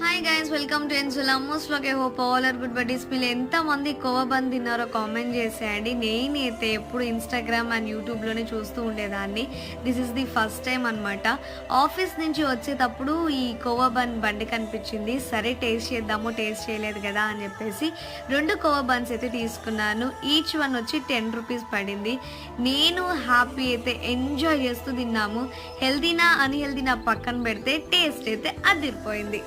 hi guys welcome to ఎన్సుల్ Ammos okay hope all are good buddies మీరు ఎంతమంది కోవా బంద్ తిన్నారో కామెంట్ చేసేయండి నేనైతే ఎప్పుడు ఇన్స్టాగ్రామ్ అండ్ యూట్యూబ్లోనే చూస్తూ ఉండేదాన్ని this is the first time అనమాట ఆఫీస్ నుంచి వచ్చేటప్పుడు ఈ కోవా బన్ బండి కనిపించింది సరే టేస్ట్ చేద్దాము టేస్ట్ చేయలేదు కదా అని చెప్పేసి రెండు కోవా బన్స్ అయితే తీసుకున్నాను ఈచ్ వన్ వచ్చి టెన్ రూపీస్ పడింది నేను హ్యాపీ అయితే ఎంజాయ్ చేస్తూ తిన్నాము హెల్దీనా అన్హెల్దీనా పక్కన పెడితే టేస్ట్ అయితే అదిరిపోయింది